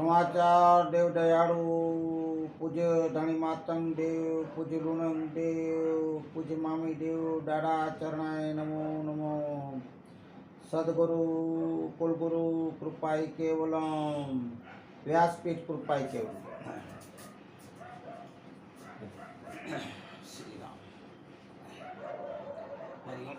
સમાચાર દેવ દયાળુ પૂજ્ય ધણી માતંગ દેવ પૂજ્ય લુણંગ દેવ પૂજ્ય મામી દેવ દાડા ચરણાય નમો નમો સદગુરુ કુલગુરુ કૃપાઈ કેવલમ વ્યાસપીઠ કૃપાઈ કેવલમ શ્રી રામ હરિ ઓમ.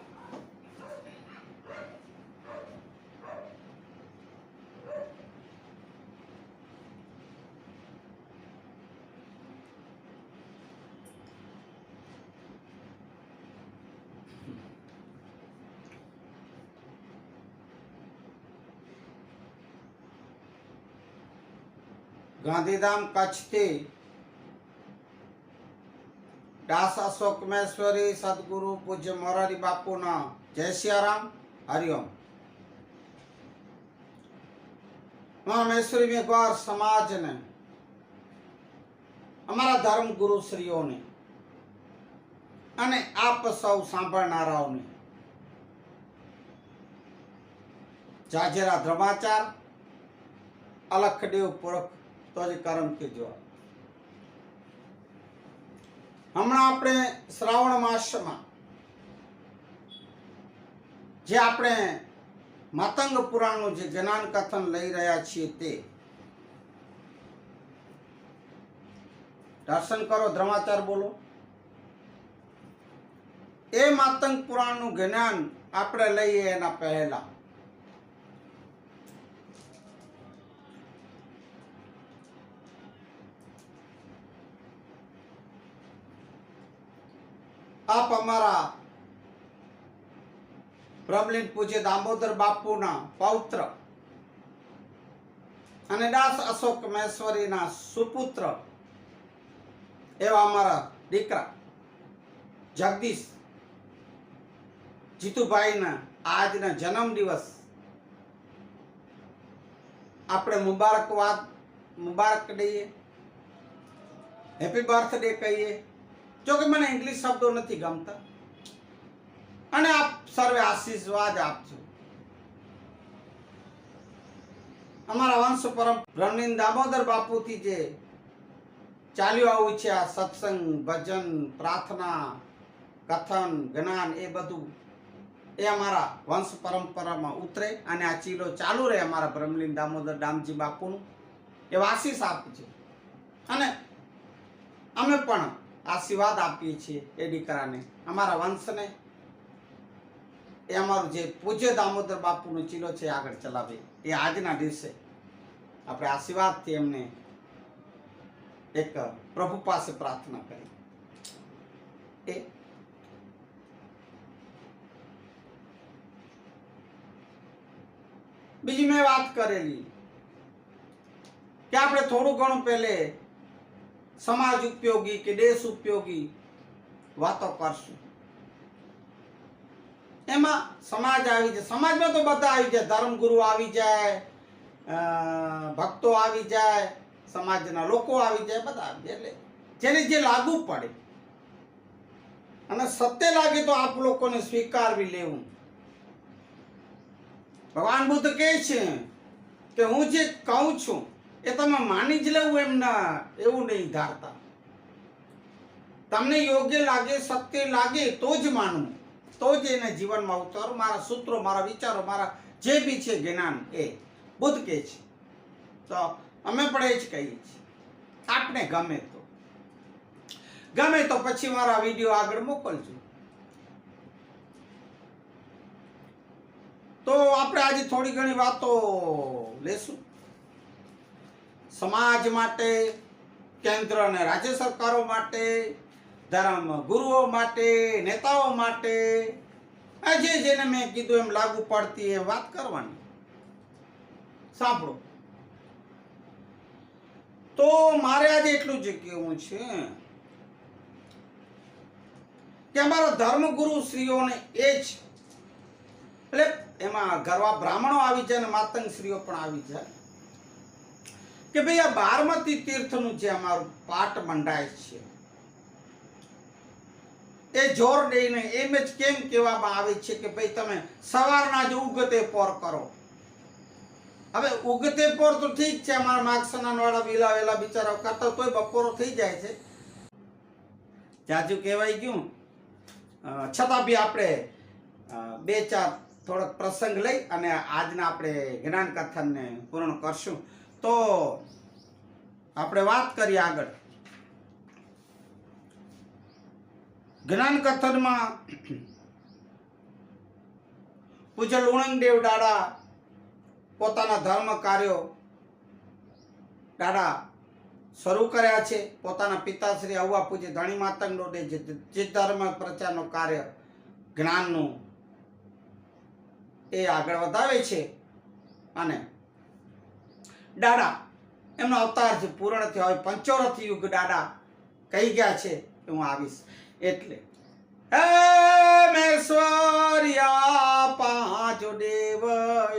ગાંધીધામ કચ્છથી ડાસા અશોક સદગુરુ પૂજ્ય મોરારી બાપુના જય સિયારામ હરિઓમ મહામેશ્વરી મેઘવાર સમાજને, અમારા ધર્મ ગુરુ શ્રીઓને અને આપ સૌ સાંભળનારાઓને જાજેરા ધ્રમાચાર અલખદેવ પુરખ તો જ કારણ કે જો હમણાં આપણે શ્રાવણ માસમાં જે આપણે માતંગ પુરાણનું જે જ્ઞાન કથન લઈ રહ્યા છીએ તે, દર્શન કરો ધર્માચાર બોલો. એ માતંગ પુરાણનું જ્ઞાન આપણે લઈએ એના પહેલા. આપ અમારા બ્રહ્મલીન પૂજ્ય દામોદર બાપુના પૌત્ર અને દાસ અશોક મહેશ્વરીના સુપુત્ર એવા અમારા દીકરા જગદીશ જીતુભાઈના આજના જન્મ દિવસ આપણે મુબારકવાદ, મુબારક દઈએ. હેપી બર્થડે કહીએ. જો કે મને ઇંગ્લિશ શબ્દો નથી ગમતા. અને આપ સર્વે આશીર્વાદ આપજો. અમારા વંશ પરમ રમણીન દામોદર બાપુથી જે ચાલ્યું આવું છે આ સત્સંગ, ભજન, પ્રાર્થના, કથન, જ્ઞાન એ બધું એ અમારા વંશ પરંપરામાં ઉતરે અને આ ચીલો ચાલુ રહે અમારા બ્રહ્મલીન દામોદર ડામજી બાપુનું. એ આશીષ આપજે. અને અમે પણ આશીર્વાદ આપીએ છીએ એ દીકરાને. અમારા વંશને. એ અમારું જે પૂજ્ય દામોદર બાપુનો ચીલો છે આગળ ચલાવે. એ આજના દિવસે આપણે આશીર્વાદથી એમને એક પ્રભુ પાસે પ્રાર્થના કરી. એ બીજી મેં વાત કરેલી કે આપણે થોડું ઘણું પહેલે સમાજ ઉપયોગી કે દેશ ઉપયોગી વાતો કરશું. એમાં સમાજ આવી જાય. સમાજમાં તો બધા આવી જાય. ધર્મગુરુ આવી જાય ભક્તો આવી જાય, સમાજના લોકો આવી જાય, બધા આવી જાય. એટલે જેને જે લાગુ પડે. અને સત્ય લાગે તો આપ લોકોને સ્વીકારવી લેવું. ભગવાન બુદ્ધ કહે છે કે હું જે કહું છું એ તમે માની જ લેવું એમ ના, એવું નહીં ધારતા. તમને યોગ્ય લાગે, સત્ય લાગે તો જ માનવું તો જ એને જીવનમાં ઉતારો. મારા સૂત્રો, મારા વિચારો, મારા જે બી છે જ્ઞાન એ. બુદ્ધ કે છે. તો અમે પણ એ જ કહીએ છીએ. આપને ગમે તો. ગમે તો પછી મારા વીડિયો આગળ મોકલજો. તો આપણે આજે થોડી ઘણી વાતો લેશું. સમાજ માટે, કેન્દ્ર અને રાજ્ય સરકારો માટે, ધર્મ ગુરુઓ માટે, નેતાઓ માટે જે જેને મેં કીધું એમ લાગુ પડતી એ વાત કરવાની. સાંભળો. તો મારે આજે એટલું જ કહેવું છે કે અમારા ધર્મગુરુ શ્રીઓને એ જ, એટલે એમાં ગરવા બ્રાહ્મણો આવી જાય અને માતંગ સ્ત્રીઓ પણ આવી જાય. કે ભાઈ આ બારમતી તીર્થનું જે અમારું પાઠ મંડાય છે, એ જોર દઈને એમ જ કેમ કહેવામાં આવે છે કે ભાઈ તમે સવારના જ ઉગતે પોર કરો. હવે ઉગતે પોર તો ઠીક છે, અમારા માગસનાન વાળા વેલા વેલા બિચારા કરતા તોય બપોરો થઈ જાય છે. જાજુ કહેવાય ગયું. છતાં બી આપણે બે ચાર થોડોક પ્રસંગ લઈ અને આજના આપણે જ્ઞાન કથનને પૂર્ણ કરશું. તો આપણે વાત કરીએ આગળ. જ્ઞાન કથનમાં પૂજ્ય લુણંગદેવ દાડા પોતાના ધર્મ કાર્યો દાડા શરૂ કર્યા છે. પોતાના પિતાશ્રી અવા પૂજ્ય ધણી માતંગનો જે ધર્મ પ્રચારનો કાર્ય જ્ઞાનનું એ આગળ વધાવે છે. અને દાડા. એમનો અવતાર છે પૂર્ણ થયો હોય, પંચોરથ યુગ દાડા કહી ગયા છે કે હું આવીશ. એટલે મેશ્વર્યા પાંચ દેવ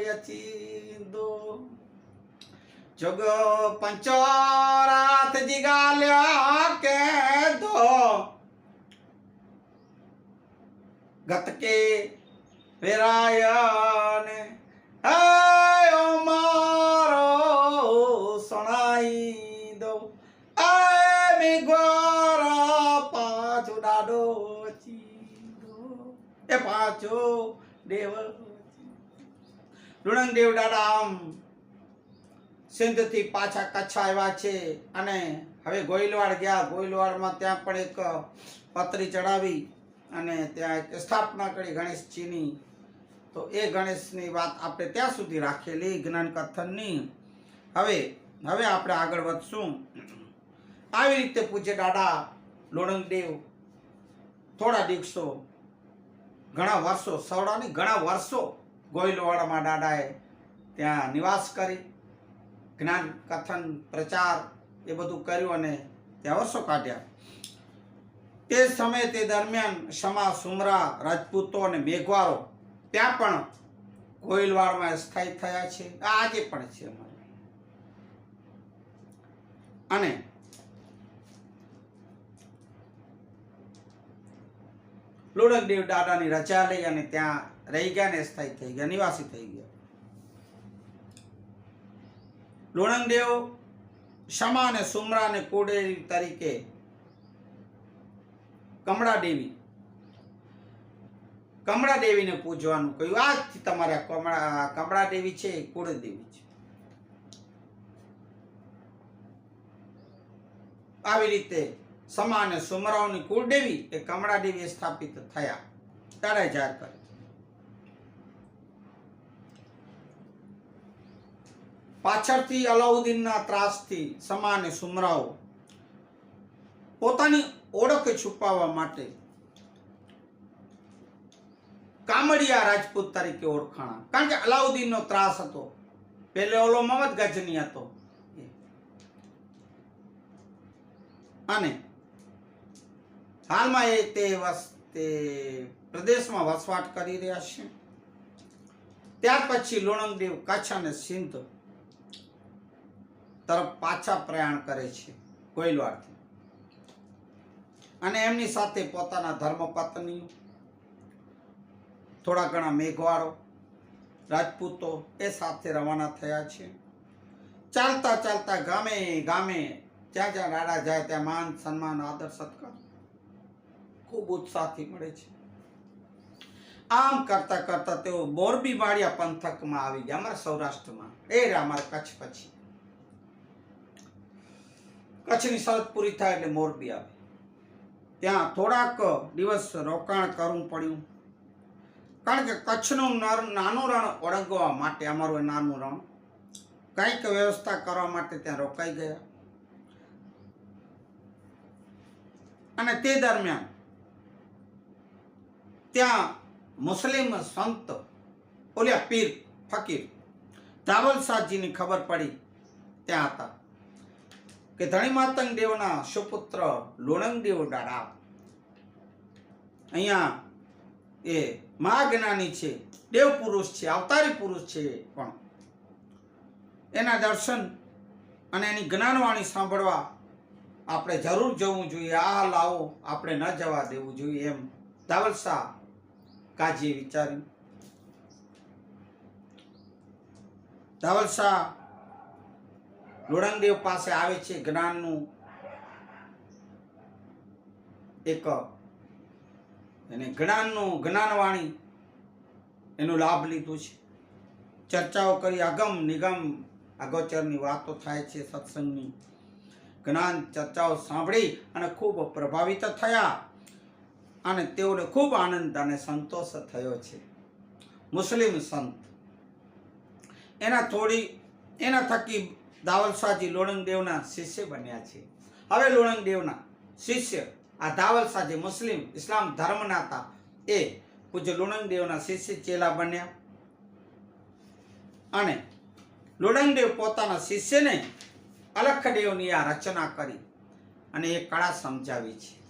યચિંદો જગ પંચોરાત જીગાલ્યા કે દો. ગત કે પાછો દેવ. લુણંગ દેવ દાદા આમ સિંધથી પાછા કચ્છ આવ્યા છે અને હવે ગોયલવાડ ગયા. ગોયલવાડમાં ત્યાં પણ એક પતરી ચડાવી અને ત્યાં એક સ્થાપના કરી ગણેશજીની. તો એ ગણેશની વાત આપણે ત્યાં સુધી રાખેલી જ્ઞાન કથનની હવે હવે આપણે આગળ વધશું. આવી રીતે પૂજ્ય દાદા લોણંગદેવ થોડા દિવસો ઘણા વર્ષો સવડાની ઘણા વર્ષો ગોયલવાડામાં દાદાએ ત્યાં નિવાસ કરી, જ્ઞાન કથન, પ્રચાર એ બધું કર્યું અને ત્યાં વર્ષો કાઢ્યા. તે સમયે તે દરમિયાન સમા, સુમરા, રાજપૂતો અને મેઘવારો ત્યાં પણ ગોયલવાડમાં સ્થાયી થયા છે. આજે પણ છે અમારે. અને લોડકદેવ દાદાની રજા લઈ અને ત્યાં રહી ગયા ને સ્થાયી થઈ ગયા, નિવાસી થઈ ગયા. લોણંગદેવ શમા અને સુમરા અને કુડેરી તરીકે કમળા દેવી, કમળા દેવીને પૂજવાનું કહ્યું. આજથી તમારા કમળા કમળા દેવી છે, એ કુળદેવી છે. આવી રીતે સમા અને સુમરાઓની કુળદેવી એ કમળા દેવી સ્થાપિત થયા. ત્યારે જાહેર કરી. પાછળથી અલાઉદ્દીનના ત્રાસથી સમા અને સુમરાઓ પોતાની ઓળખ છુપાવવા માટે કામડિયા રાજપૂત તરીકે ઓળખાણા. કારણ કે અલાઉદ્દીનનો ત્રાસ હતો. પહેલે ઓલો મમદ ગજની હતો. અને હાલમાં એ તે વસ, તે પ્રદેશમાં વસવાટ કરી રહ્યા છે. ત્યાર પછી લુણંગદેવ કચ્છ અને સિંધ તરફ પાછા પ્રયાણ કરે છે કોઈલવાડથી અને એમની સાથે પોતાના ધર્મપત્ની, થોડા ઘણા મેઘવાળો, રાજપૂતો એ સાથે રવાના થયા છે. ચાલતા ચાલતા ગામે ગામે જ્યાં જ્યાં રાડા જાય ત્યાં માન, સન્માન, આદર, સત્કાર ખૂબ ઉત્સાહથી મળે છે. આમ કરતા કરતા તેઓ મોરબી માળિયા પંથકમાં આવી ગયા, અમારા સૌરાષ્ટ્રમાં. એ અમારા કચ્છ પછી. કચ્છની સરહદ પૂરી થાય એટલે મોરબી આવે. ત્યાં થોડાક દિવસ રોકાણ કરવું પડ્યું. કારણ કે કચ્છનું નાનું રણ ઓળંગવા માટે, અમારું નાનું રણ, કંઈક વ્યવસ્થા કરવા માટે ત્યાં રોકાઈ ગયા. અને તે દરમિયાન ત્યાં મુસ્લિમ સંત ઓલ્યા પીર ફકીર, ધાવલ ખબર પડી ત્યાં હતા કે ધણી માતંગ દેવના સુપુત્ર લોણંગ દાડા અહીંયા એ મહાજ્ઞાની છે, દેવ પુરુષ છે, અવતારી પુરુષ છે પણ. એના દર્શન અને એની જ્ઞાનવાણી સાંભળવા આપણે જરૂર જવું જોઈએ, આ લાવો, આપણે ન જવા દેવું જોઈએ એમ ધાવલ શાહ કાજીએ વિચાર્યું. ધવલ શાહ પાસે આવે છે જ્ઞાનનું એક, એને જ્ઞાનનું જ્ઞાનવાણી એનો લાભ લીધો છે. ચર્ચાઓ કરી અગમ નિગમ અગોચરની વાતો થાય છે સત્સંગની. જ્ઞાન ચર્ચાઓ સાંભળી અને ખૂબ પ્રભાવિત થયા. અને તેઓને ખૂબ આનંદ અને સંતોષ થયો છે. મુસ્લિમ સંત. એના થોડી, એના થકી દાવલશાહજી લોણંગદેવના શિષ્ય બન્યા છે. હવે લોણંગદેવના શિષ્ય, આ દાવલશાહજી મુસ્લિમ ઇસ્લામ ધર્મના હતા. એ પૂજ્ય લોણંગદેવના શિષ્ય ચેલા બન્યા. અને લોણંગદેવ પોતાના શિષ્યને અલખદેવની આ રચના કરી અને એ કળા સમજાવી છે.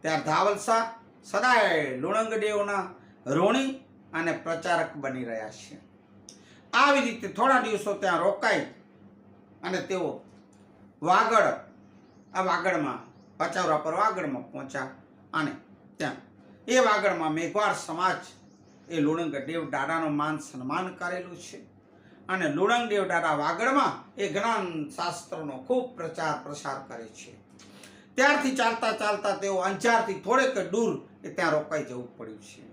ત્યારે ધાવલસા સદાય લુણંગદેવના ઋણી અને પ્રચારક બની રહ્યા છે. આવી રીતે થોડા દિવસો ત્યાં રોકાઈ અને તેઓ વાગડ, આ વાગડમાં, પચાવરા પર વાગડમાં પહોંચ્યા અને ત્યાં એ વાગડમાં મેઘવાર સમાજ એ લુણંગ દેવ દાદાનું માન સન્માન કરેલું છે. અને લુણંગ દેવ દાદા વાગડમાં એ જ્ઞાન શાસ્ત્રનો ખૂબ પ્રચાર પ્રસાર કરે છે. ત્યારથી ચાલતા ચાલતા તેઓ અંજારથી થોડેક દૂર ત્યાં રોકાઈ જવું પડ્યું છે.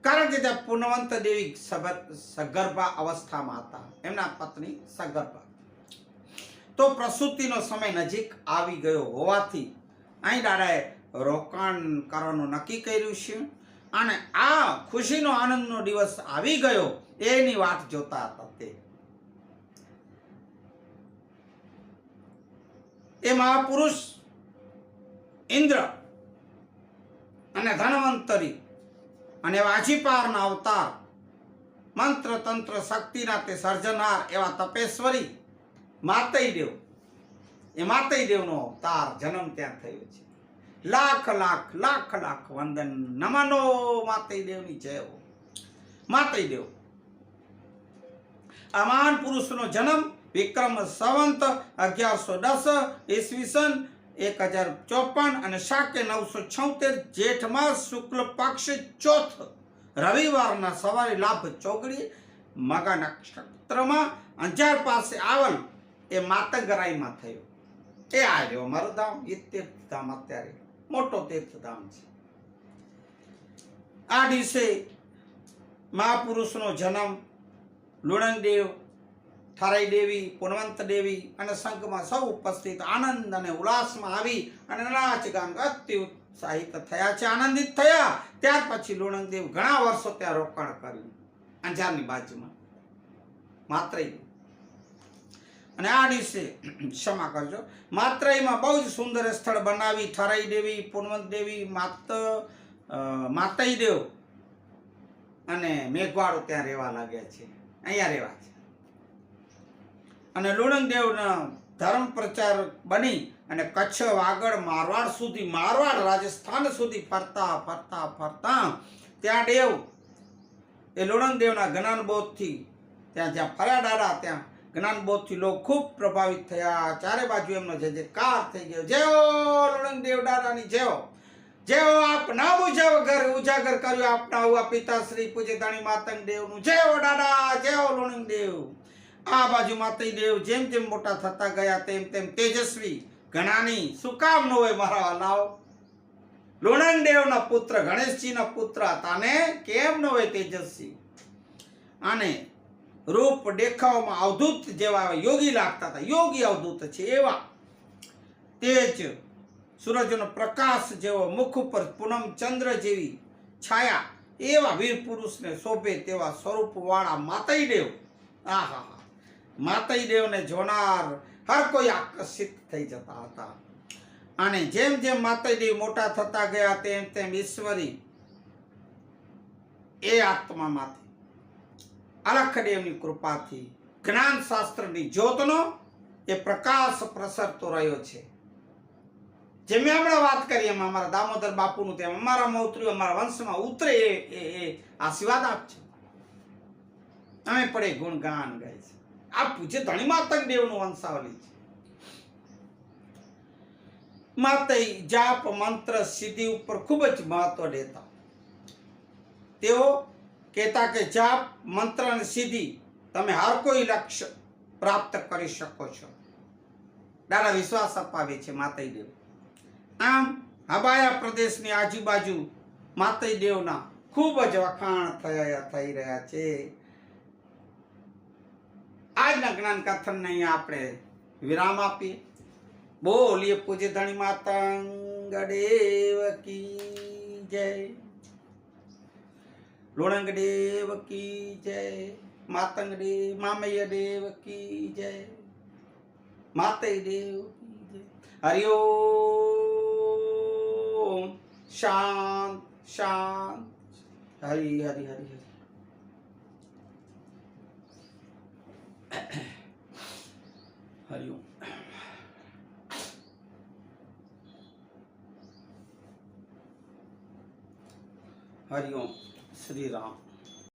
કારણ કે ત્યાં પુનવંત દેવી સગર- સગર્ભા અવસ્થામાં હતા. એમના પત્ની સગર્ભા. તો પ્રસૂતિનો સમય નજીક આવી ગયો હોવાથી અહીં દાદાએ રોકાણ કરવાનું નક્કી કર્યું છે. અને આ ખુશીનો આનંદનો દિવસ આવી ગયો એની વાત જોતા હતા તે. એ મહાપુરુષ ઇન્દ્ર અને ધનવંતરી અને વાજીપારના અવતાર, મંત્ર, તંત્ર, શક્તિના તે સર્જનાર એવા તપેશ્વરી માતૈદેવ. એ માતૈદેવનો અવતાર જન્મ ત્યાં થયો છે. લાખ લાખ લાખ લાખ વંદન. નમનો માતૈદેવની જય હો. માતૈદેવ. આ મહાન પુરુષનો જન્મ વિક્રમ સંવંત અગિયારસો દસ ઈસવીસન એક હજાર ચોપન અને શાકે નવસો છોતેર જેઠમાં શુક્લ પક્ષ ચોથ રવિવારના સવારે લાભ ચોગડી મગા નક્ષત્રમાં અંજાર પાસે આવલ એ માતંગરાઈમાં થયો. એ આવ્યો અમારું ધામ. એ તીર્થધામ અત્યારે મોટો તીર્થધામ છે. આ દિવસે મહાપુરુષનો જન્મ લુણંગદેવ ઠારાઈ દેવી, પુનવંત દેવી અને સંઘમાં સૌ ઉપસ્થિત આનંદ અને ઉલ્લાસમાં આવી અને નાચ ગામ અતિ ઉત્સાહિત થયા છે, આનંદિત થયા. ત્યાર પછી લુણંગદેવ ઘણા વર્ષો ત્યાં રોકાણ કર્યું. અંજારની બાજુમાં. માત્ર અને આ દિવસે ક્ષમા કરજો. માત્રયમાં બહુ જ સુંદર સ્થળ બનાવી ઠરાઈ દેવી, પુનવંત દેવી, માત માતાઈ દેવ અને મેઘવાળો ત્યાં રહેવા લાગ્યા છે. અહીંયા રહેવા છે. અને લુણંગદેવના ધર્મ પ્રચાર બની અને કચ્છ વાગડ મારવાડ સુધી, મારવાડ રાજસ્થાન સુધી ફરતા ફરતા ફરતા ત્યાં દેવ, એ લુણંગદેવના જ્ઞાનબોધથી ત્યાં જ્યાં ફર્યા દાડા ત્યાં જ્ઞાનબોધથી લોકો ખૂબ પ્રભાવિત થયા. ચારે બાજુ એમનો જે જે થઈ ગયો. જેઓ લુણંગદેવ દાદાની જેઓ જેઓ આપ નામ ઘર ઉજાગર કર્યું આપના પિતાશ્રી પૂજ્ય ધણી માતંગ દેવનું. જેઓ દાદા જેઓ લુણંગ દેવ આ બાજુ માતૃદેવ જેમ જેમ મોટા થતા ગયા, તેમ તેમ તેજસ્વી, ઘણાની શું કામ ન હોય મારા વાલાઓ. લુણંગ દેવના પુત્ર, ગણેશજીના પુત્ર હતા ને કેમ ન હોય તેજસ્વી? અને રૂપ દેખાવમાં અવધૂત જેવા યોગી લાગતા હતા. યોગી અવધૂત છે એવા. તેજ સૂરજનો પ્રકાશ જેવો મુખ ઉપર પૂનમ ચંદ્ર જેવી છાયા એવા વીર પુરુષને શોભે તેવા સ્વરૂપવાળા માતઈ દેવ આહા માતઈ દેવને જોનાર, હર કોઈ આકર્ષિત થઈ જતા હતા. અને જેમ જેમ માતઈ દેવ મોટા થતા ગયા, તેમ તેમ ઈશ્વરી એ આત્મામાંથી અલખદેવની કૃપાથી જ્ઞાન શાસ્ત્રની જ્યોતનો એ પ્રકાશ પ્રસરતો રહ્યો છે. જે મેં હમણાં વાત કરી, એમાં અમારા દામોદર બાપુનું તેમ અમારામાં ઉતર્યું અમારા વંશમાં ઉતરે એ એ આશીર્વાદ આપજો. અમે પણ એ ગુણગાન ગાય છે. આ પૂછે ધણી માતક દેવનું વંશાવલી છે? માતઈ જાપ, મંત્ર, સિદ્ધિ ઉપર ખૂબ જ મહત્વ દેતા. તેઓ કહેતા કે જાપ, મંત્ર અને સિદ્ધિ તમે હર કોઈ લક્ષ્ય પ્રાપ્ત કરી શકો છો. દાદા, વિશ્વાસ અપાવે છે માતાઈ દેવ. આમ હબાયા પ્રદેશની આજુબાજુ માતાઈ દેવના ખૂબ જ વખાણ થયા થઈ રહ્યા છે. આજના જ્ઞાન કથનને અહીંયા આપણે વિરામ આપીએ. બોલીએ પૂજ્ય ધણી માતંગ દેવ કી જય. લોણંગ દેવ કી જય, માતંગ દેવ મામయ్య દેવ કી જય, માતય દેવ કી જય. હરિઓમ શાંત શાંત. હરિ હરિ હરિ હરિ. હરિઓમ હરિઓમ શ્રી રામ